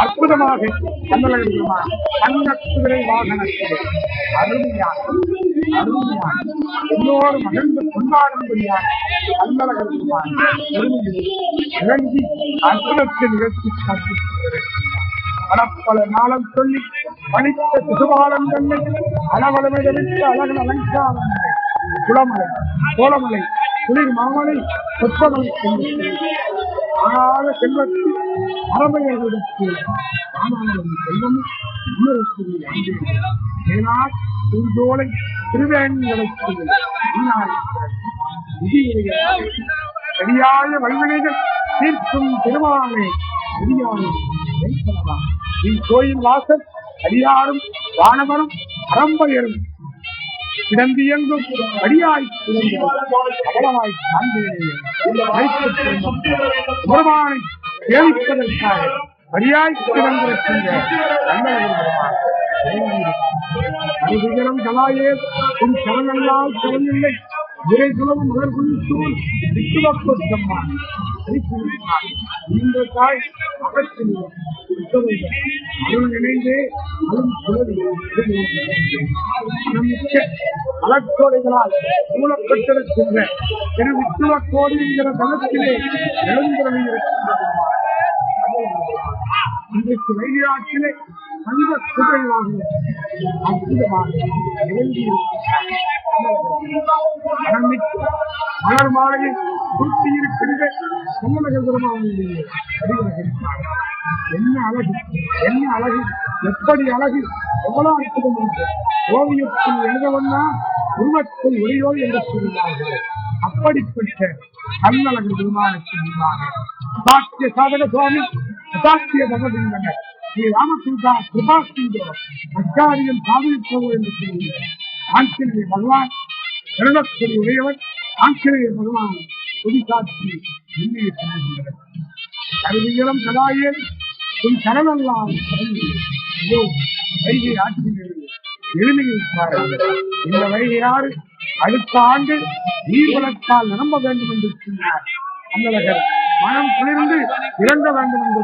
அற்புதமாக கந்தளகரமா தங்க குதிரை வாகனத்தில் அருமையான அருமையான எல்லோரும் மகிழ்ந்து கொண்டாடும்படியான கந்தளகரமான இறங்கி அற்புதத்தை நிகழ்த்தி காட்டி பல நாளம் சொல்லி பணித்த சிசுபாலம் தன்னை அளவளவிடவிட்டு அழகன் அலங்காரங்களை குளமலை சோளமலை குளிர் மாமலை சொற்பமலை என்று ஆனாத செல்வத்து அறமையர்களுக்கு ஆனாலும் செல்வம் இன்னொருத்தரை அங்கே ஏனால் திருந்தோலை திருவேங்கடத்து சரியாய வல்வினைகள் தீர்க்கும் திருமாலே சரியான கோயில் வாசல் அடியாரும் வானவரும் அரம்பையரும் கிடந்தியங்கும் அடியாய் அவலமாய் பெருமானை சேவிப்பதற்காக அடியாய் கிடந்திருக்கின்ற அனுதினம் கலாயே உன் சரணல்லால் சரணில்லை விரை சுலவும் மலர்குள் சூழ் இந்த தாய் அகத்தில் அருள் நினைந்தே அலக்கோடைகளால் சுழல் திரு வித்துவக்கோடு என்கிற தளத்திலே இன்றைக்கு வைகாட்டிலே அற்புதமாக மலர் மாலை சுற்றி இருக்கின்ற பெருமானுடைய அடிவருகிறார் என்ன அழகு? என்ன அழகு? எப்படி அழகு? எவ்வளவு அற்புதம் என்று. ஓவியத்தில் எழுதவன்னா உருவத்தை ஒளியோ என்று சொல்கிறார்கள் அப்படிப்பட்ட கண்ணழகு பெருமானுக்கு முன்பாக சாத்திய சாதக சுவாமி சாத்திய பகவதிந்தனர். ஸ்ரீ ராமகிருஷ்ணா கிருபாசிங்கோ அச்சாரியம் சாதனிப்பவர் என்று சொல்கிறார் ஆஞ்சநேய பகவான் கருணக்கொடி உடையவர் ஆஞ்சநேய பகவான் புதிசாட்சி முன்னே சொல்லுகின்றனர் கல்வியிலும் கதாயே உன் கடனெல்லாம் வைகை ஆற்றினர் எளிமையை பாருங்கள். இந்த வைகையாறு அடுத்த ஆண்டு நீர்வளத்தால் நிரம்ப வேண்டும் என்று சொன்னார். அந்த மனம் குளிர்ந்து இறங்க வேண்டும் என்று